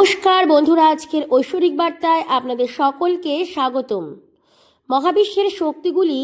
নমস্কার বন্ধুরা, আজকের ঐশ্বরিক বার্তায় আপনাদের সকলকে স্বাগতম। মহাবিশ্বের শক্তিগুলি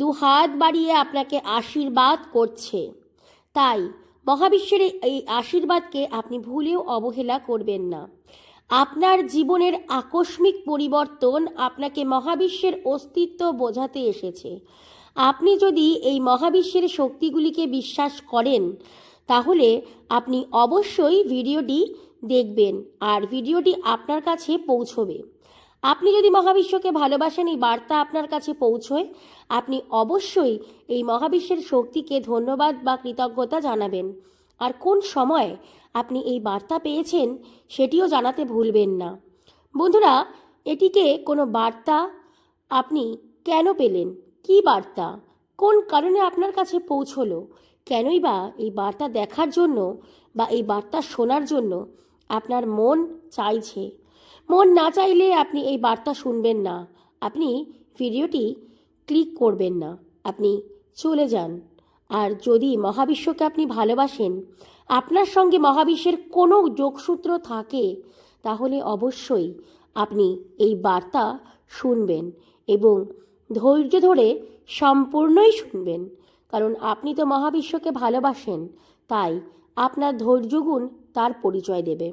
দু হাত বাড়িয়ে আপনাকে আশীর্বাদ করছে। তাই মহাবিশ্বের এই আশীর্বাদকে আপনি ভুলেও অবহেলা করবেন না। আপনার জীবনের আকস্মিক পরিবর্তন আপনাকে মহাবিশ্বের অস্তিত্ব বোঝাতে এসেছে। আপনি যদি এই মহাবিশ্বের শক্তিগুলিকে বিশ্বাস করেন, তাহলে আপনি অবশ্যই ভিডিওটি দেখবেন আর ভিডিওটি আপনার কাছে পৌঁছবে। আপনি যদি মহাবিশ্বকে ভালোবাসেন, এই বার্তা আপনার কাছে পৌঁছয়। আপনি অবশ্যই এই মহাবিশ্বের শক্তিকে ধন্যবাদ বা কৃতজ্ঞতা জানাবেন। আর কোন সময় আপনি এই বার্তা পেয়েছেন, সেটিও জানাতে ভুলবেন না। বন্ধুরা, এটিকে কোনো বার্তা আপনি কেন পেলেন? কি বার্তা? কোন কারণে আপনার কাছে পৌঁছলো? কেনই বা এই বার্তা দেখার জন্য বা এই বার্তা শোনার জন্য আপনার মন চাইছে। মন না চাইলে আপনি এই বার্তা শুনবেন না। আপনি ভিডিওটি ক্লিক করবেন না। আপনি চলে যান। আর যদি মহাবিশ্বকে আপনি ভালোবাসেন, আপনার সঙ্গে মহাবিশ্বের কোনো যোগসূত্র থাকে, তাহলে অবশ্যই আপনি এই বার্তা শুনবেন এবং ধৈর্য ধরে সম্পূর্ণই শুনবেন। কারণ আপনি তো মহাবিশ্বকে ভালোবাসেন, তাই আপনার ধৈর্যগুণ তার পরিচয় দেবে।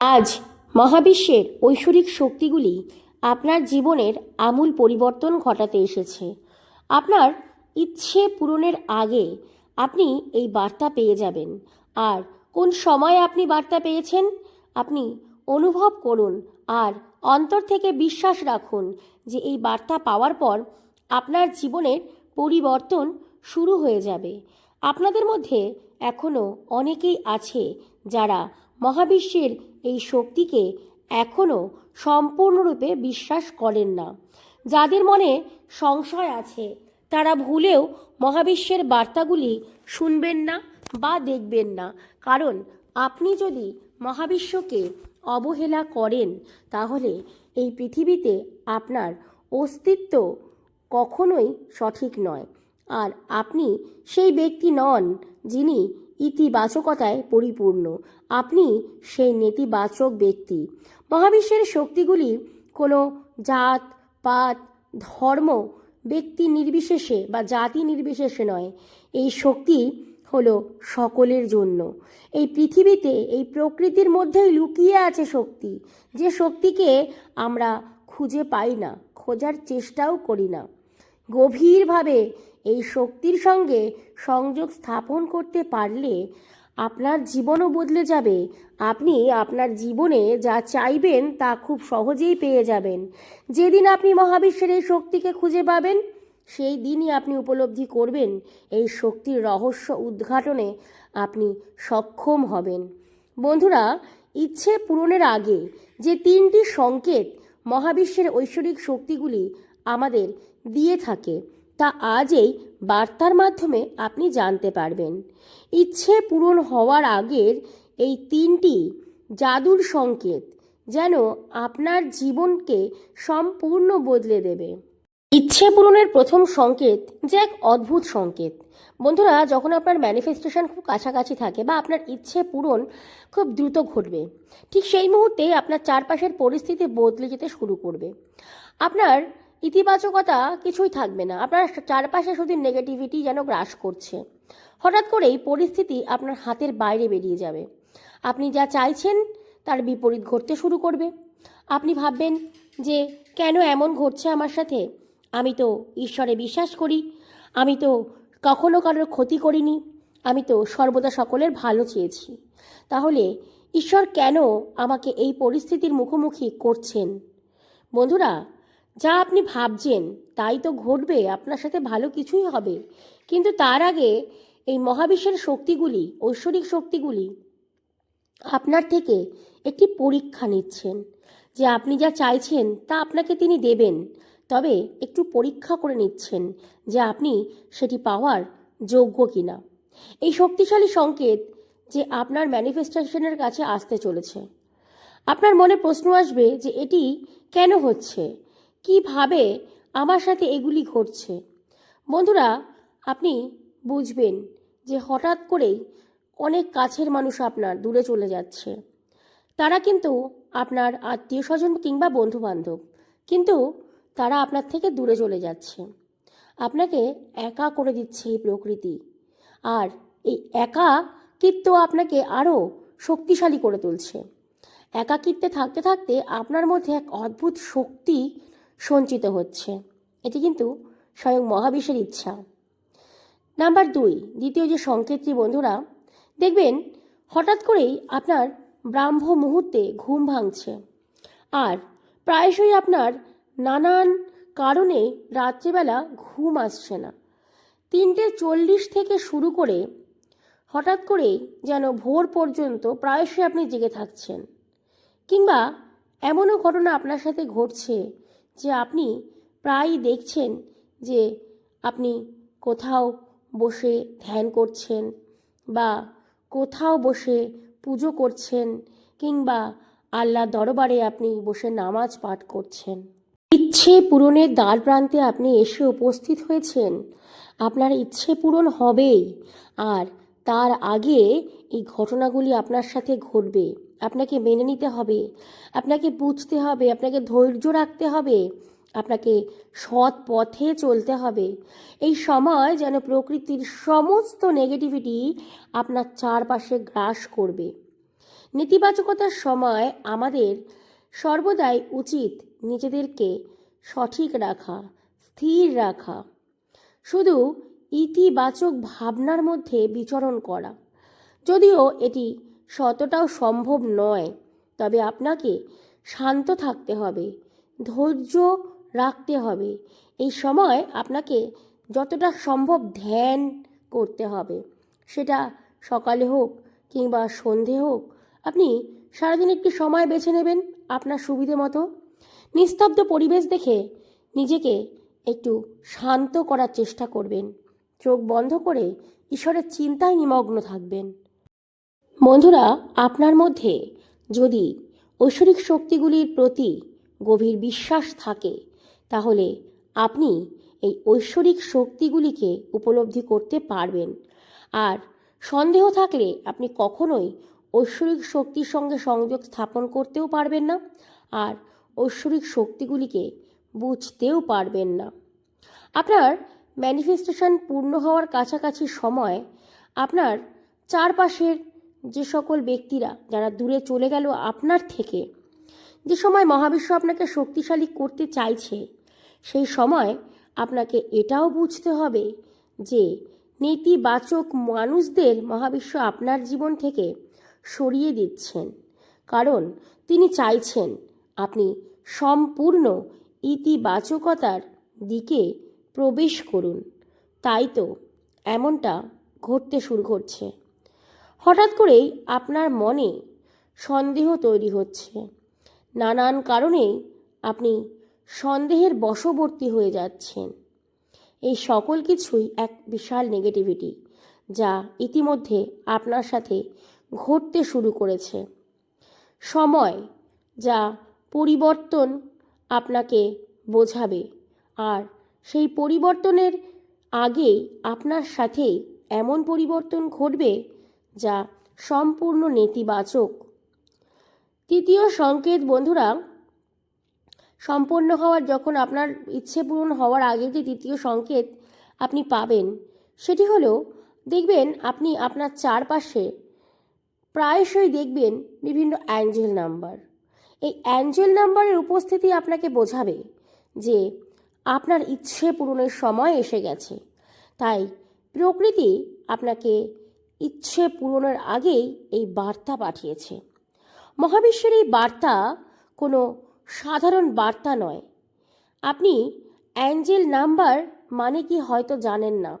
আজ মহাবিশ্বের ঐশ্বরিক শক্তিগুলি আপনার জীবনের আমূল পরিবর্তন ঘটাতে এসেছে। আপনার ইচ্ছে পূরণের আগে আপনি এই বার্তা পেয়ে যাবেন। আর কোন সময় আপনি বার্তা পেয়েছেন? আপনি অনুভব করুন আর অন্তর থেকে বিশ্বাস রাখুন যে এই বার্তা পাওয়ার পর আপনার জীবনের পরিবর্তন শুরু হয়ে যাবে। আপনাদের মধ্যে এখনও অনেকেই আছে যারা মহাবিশ্বের এই শক্তিকে এখনও সম্পূর্ণরূপে বিশ্বাস করেন না। যাদের মনে সংশয় আছে, তারা ভুলেও মহাবিশ্বের বার্তাগুলি শুনবেন না বা দেখবেন না। কারণ আপনি যদি মহাবিশ্বকে অবহেলা করেন, তাহলে এই পৃথিবীতে আপনার অস্তিত্ব কখনোই সঠিক নয়। আর আপনি সেই ব্যক্তি নন যিনি ইতিবাচকতায় পরিপূর্ণ। আপনি সেই নেতিবাচক ব্যক্তি। মহাবিশ্বের শক্তিগুলি কোনো জাত, পাত, ধর্ম, ব্যক্তি নির্বিশেষে বা জাতি নির্বিশেষে নয়। এই শক্তি হলো সকলের জন্য। এই পৃথিবীতে, এই প্রকৃতির মধ্যেই লুকিয়ে আছে শক্তি। যে শক্তিকে আমরা খুঁজে পাই না, খোঁজার চেষ্টাও করি না। গভীরভাবে এই শক্তির সঙ্গে সংযোগ স্থাপন করতে পারলে আপনার জীবনও বদলে যাবে। আপনি আপনার জীবনে যা চাইবেন তা খুব সহজেই পেয়ে যাবেন। যেদিন আপনি মহাবিশ্বের এই শক্তিকে খুঁজে পাবেন, সেই দিনই আপনি উপলব্ধি করবেন এই শক্তির রহস্য উদ্ঘাটনে আপনি সক্ষম হবেন। বন্ধুরা, ইচ্ছে পূরণের আগে যে তিনটি সংকেত মহাবিশ্বের ঐশ্বরিক শক্তিগুলি আমাদের দিয়ে থাকে তা আজ এই বার্তার মাধ্যমে আপনি জানতে পারবেন। ইচ্ছে পূরণ হওয়ার আগের এই তিনটি জাদুর সংকেত যেন আপনার জীবনকে সম্পূর্ণ বদলে দেবে। ইচ্ছে পূরণের প্রথম সংকেত যে এক অদ্ভুত সংকেত। বন্ধুরা, যখন আপনার ম্যানিফেস্টেশন খুব কাছাকাছি থাকে বা আপনার ইচ্ছে পূরণ খুব দ্রুত ঘটবে, ঠিক সেই মুহূর্তে আপনার চারপাশের পরিস্থিতি বদলে যেতে শুরু করবে। আপনার ইতিবাচকতা কিছুই থাকবে না। আপনার চারপাশে শুধু নেগেটিভিটি যেন গ্রাস করছে। হঠাৎ করেই পরিস্থিতি আপনার হাতের বাইরে বেরিয়ে যাবে। আপনি যা চাইছেন তার বিপরীত ঘটতে শুরু করবে। আপনি ভাববেন যে, কেন এমন ঘটছে আমার সাথে? আমি তো ঈশ্বরে বিশ্বাস করি। আমি তো কখনো কারোর ক্ষতি করিনি। আমি তো সর্বদা সকলের ভালো চেয়েছি। তাহলে ঈশ্বর কেন আমাকে এই পরিস্থিতির মুখোমুখি করছেন? বন্ধুরা যা আপনি ভাবছেন, তাই তো ঘটবে, আপনার সাথে ভালো কিছুই হবে। কিন্তু তার আগে এই মহাবিশ্বের শক্তিগুলি, ঐশ্বরিক শক্তিগুলি আপনার থেকে একটি পরীক্ষা নিচ্ছেন। যে আপনি যা চাইছেন, তা আপনাকে তিনি দেবেন। তবে একটু পরীক্ষা করে নিচ্ছেন যে আপনি সেটি পাওয়ার যোগ্য কিনা। এই শক্তিশালী সংকেত যে আপনার ম্যানিফেস্টেশনের কাছে আসতে চলেছে। আপনার মনে প্রশ্ন আসবে যে এটি কেন হচ্ছে? কীভাবে আমার সাথে এগুলি ঘটছে? বন্ধুরা, আপনি বুঝবেন যে হঠাৎ করেই অনেক কাছের মানুষ আপনার দূরে চলে যাচ্ছে। তারা কিন্তু আপনার আত্মীয় স্বজন কিংবা বন্ধু বান্ধব কিন্তু তারা আপনার থেকে দূরে চলে যাচ্ছে। আপনাকে একা করে দিচ্ছে এই প্রকৃতি। আর এই একা একাকিত্ব আপনাকে আরও শক্তিশালী করে তুলছে। একাকিত্বে থাকতে থাকতে আপনার মধ্যে এক অদ্ভুত শক্তি সঞ্চিত হচ্ছে। এটি কিন্তু স্বয়ং মহাবিশ্বের ইচ্ছা। নাম্বার দুই, দ্বিতীয় যে সংকেতটি, বন্ধুরা, দেখবেন হঠাৎ করেই আপনার ব্রাহ্ম মুহূর্তে ঘুম ভাঙছে। আর প্রায়শই আপনার নানান কারণে রাত্রিবেলা ঘুম আসছে না। তিনটে চল্লিশ থেকে শুরু করে হঠাৎ করেই যেন ভোর পর্যন্ত প্রায়শই আপনি জেগে থাকছেন। কিংবা এমনও ঘটনা আপনার সাথে ঘটছে যে আপনি প্রায়ই দেখছেন যে আপনি কোথাও বসে ধ্যান করছেন বা কোথাও বসে পুজো করছেন কিংবা আল্লাহ দরবারে আপনি বসে নামাজ পাঠ করছেন। ইচ্ছে পূরণের দ্বার প্রান্তে আপনি এসে উপস্থিত হয়েছেন। আপনার ইচ্ছে পূরণ হবেই। আর তার আগে এই ঘটনাগুলি আপনার সাথে ঘটবে। আপনাকে মেনে নিতে হবে, আপনাকে বুঝতে হবে, আপনাকে ধৈর্য রাখতে হবে, আপনাকে সৎ পথে চলতে হবে। এই সময় যেন প্রকৃতির সমস্ত নেগেটিভিটি আপনার চারপাশে গ্রাস করবে। নেতিবাচকতার সময় আমাদের সর্বদাই উচিত নিজেদেরকে সঠিক রাখা, স্থির রাখা। শুধু ইতিবাচক ভাবনার মধ্যে বিচরণ করা। যদিও এটি শতটাও সম্ভব নয়। তবে আপনাকে শান্ত থাকতে হবে, ধৈর্য রাখতে হবে। এই সময় আপনাকে যতটা সম্ভব ধ্যান করতে হবে। সেটা সকালে হোক কিংবা সন্ধে হোক, আপনি সারাদিন একটি সময় বেছে নেবেন আপনার সুবিধে মতো। নিস্তব্ধ পরিবেশ দেখে নিজেকে একটু শান্ত করার চেষ্টা করবেন। চোখ বন্ধ করে ঈশ্বরের চিন্তায় নিমগ্ন থাকবেন। বন্ধুরা, আপনার মধ্যে যদি ঐশ্বরিক শক্তিগুলির প্রতি গভীর বিশ্বাস থাকে, তাহলে আপনি এই ঐশ্বরিক শক্তিগুলিকে উপলব্ধি করতে পারবেন। আর সন্দেহ থাকলে আপনি কখনোই ঐশ্বরিক শক্তির সঙ্গে সংযোগ স্থাপন করতেও পারবেন না, আর ঐশ্বরিক শক্তিগুলিকে বুঝতেও পারবেন না। আপনার ম্যানিফেস্টেশন পূর্ণ হওয়ার কাছাকাছি সময় আপনার চারপাশের যে সকল ব্যক্তিরা যারা দূরে চলে গেল আপনার থেকে, যে সময় মহাবিশ্ব আপনাকে শক্তিশালী করতে চাইছে, সেই সময় আপনাকে এটাও বুঝতে হবে যে নেতিবাচক মানুষদের মহাবিশ্ব আপনার জীবন থেকে সরিয়ে দিচ্ছেন। কারণ তিনি চাইছেন আপনি সম্পূর্ণ ইতিবাচকতার দিকে প্রবেশ করুন। তাই তো এমনটা ঘটতে শুরু করছে। হঠাৎ করেই আপনার মনে সন্দেহ তৈরি হচ্ছে। নানান কারণেই আপনি সন্দেহের বশবর্তী হয়ে যাচ্ছেন। এই সকল কিছুই এক বিশাল নেগেটিভিটি যা ইতিমধ্যে আপনার সাথে ঘটতে শুরু করেছে। সময় যা পরিবর্তন আপনাকে বোঝাবে আর সেই পরিবর্তনের আগেই আপনার সাথে এমন পরিবর্তন ঘটবে যা সম্পূর্ণ নেতিবাচক। তৃতীয় সংকেত, বন্ধুরা, সম্পন্ন হওয়ার, যখন আপনার ইচ্ছে পূরণ হওয়ার আগে যে তৃতীয় সংকেত আপনি পাবেন, সেটি হলো, দেখবেন আপনি আপনার চারপাশে প্রায়শই দেখবেন বিভিন্ন অ্যাঞ্জেল নাম্বার। এই অ্যাঞ্জেল নাম্বারের উপস্থিতি আপনাকে বোঝাবে যে আপনার ইচ্ছে পূরণের সময় এসে গেছে। তাই প্রকৃতি আপনাকে ইচ্ছে পূরণের আগেই এই বার্তা পাঠিয়েছে। মহাবিশ্বের এই বার্তা কোনো সাধারণ বার্তা নয়। আপনি অ্যাঞ্জেল নাম্বার মানে কি হয়তো জানেন না।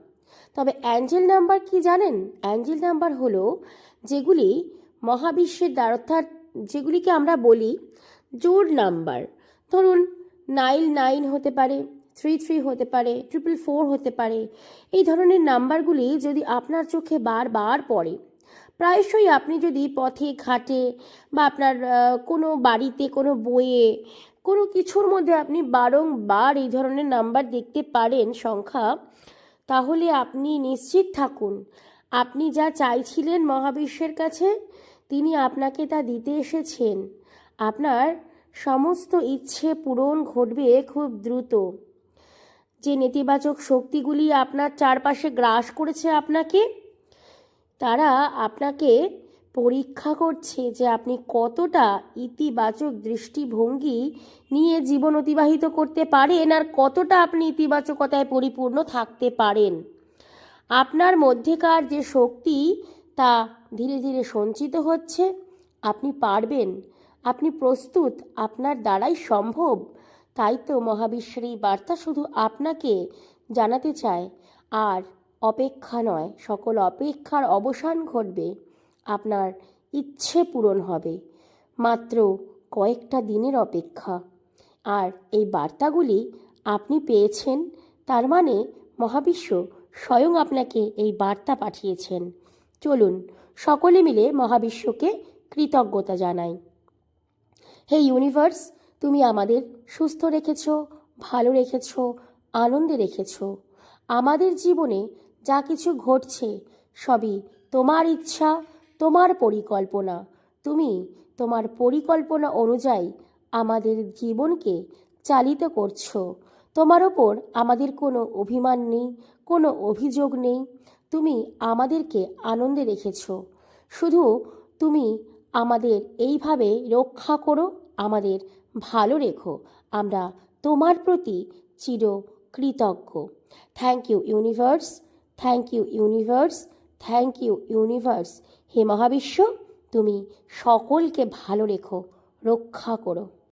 তবে অ্যাঞ্জেল নাম্বার কি জানেন? অ্যাঞ্জেল নাম্বার হলো যেগুলি মহাবিশ্বের দ্বার, অর্থাৎ যেগুলিকে আমরা বলি জোর নাম্বার। ধরুন নাইন নাইন হতে পারে থ্রি থ্রি হতে পারে, ট্রিপল ফোর হতে পারে, এই ধরনের নাম্বারগুলি যদি আপনার চোখে বারবার পড়ে, প্রায়শই আপনি যদি পথে, ঘাটে বা আপনার কোনো বাড়িতে, কোনো বইয়ে, কোনো কিছুর মধ্যে আপনি বারংবার এই ধরনের নাম্বার দেখতে পারেন সংখ্যা, তাহলে আপনি নিশ্চিত থাকুন, আপনি যা চাইছিলেন মহাবিশ্বের কাছে, তিনি আপনাকে তা দিতে এসেছেন। আপনার সমস্ত ইচ্ছে পূরণ ঘটবে খুব দ্রুত। যে নেতিবাচক শক্তিগুলি আপনার চারপাশে গ্রাস করেছে আপনাকে, তারা আপনাকে পরীক্ষা করছে যে আপনি কতটা ইতিবাচক দৃষ্টিভঙ্গি নিয়ে জীবন অতিবাহিত করতে পারেন আর কতটা আপনি ইতিবাচকতায় পরিপূর্ণ থাকতে পারেন। আপনার মধ্যেকার যে শক্তি, তা ধীরে ধীরে সঞ্চিত হচ্ছে। আপনি পারবেন। আপনি প্রস্তুত। আপনার দ্বারাই সম্ভব। তাই তো মহাবিশ্বের এই বার্তা শুধু আপনাকে জানাতে চায়। আর অপেক্ষা নয়, সকল অপেক্ষার অবসান ঘটবে। আপনার ইচ্ছে পূরণ হবে। মাত্র কয়েকটা দিনের অপেক্ষা। আর এই বার্তাগুলি আপনি পেয়েছেন, তার মানে মহাবিশ্ব স্বয়ং আপনাকে এই বার্তা পাঠিয়েছেন। চলুন, সকলে মিলে মহাবিশ্বকে কৃতজ্ঞতা জানাই। হে ইউনিভার্স তুমি আমাদের সুস্থ রেখেছ, ভালো রেখেছ, আনন্দে রেখেছ। আমাদের জীবনে যা কিছু ঘটছে, সবই তোমার ইচ্ছা, তোমার পরিকল্পনা। তুমি তোমার পরিকল্পনা অনুযায়ী আমাদের জীবনকে চালিত করছ। তোমার ওপর আমাদের কোনো অভিমান নেই, কোনো অভিযোগ নেই। তুমি আমাদেরকে আনন্দে রেখেছ। শুধু তুমি আমাদের এইভাবে রক্ষা করো, আমাদের ভালো রেখো। আমরা তোমার প্রতি চির কৃতজ্ঞ। Thank you universe thank you universe thank you universe হে মহাবিশ্ব, তুমি সকলকে ভালো রেখো, রক্ষা করো।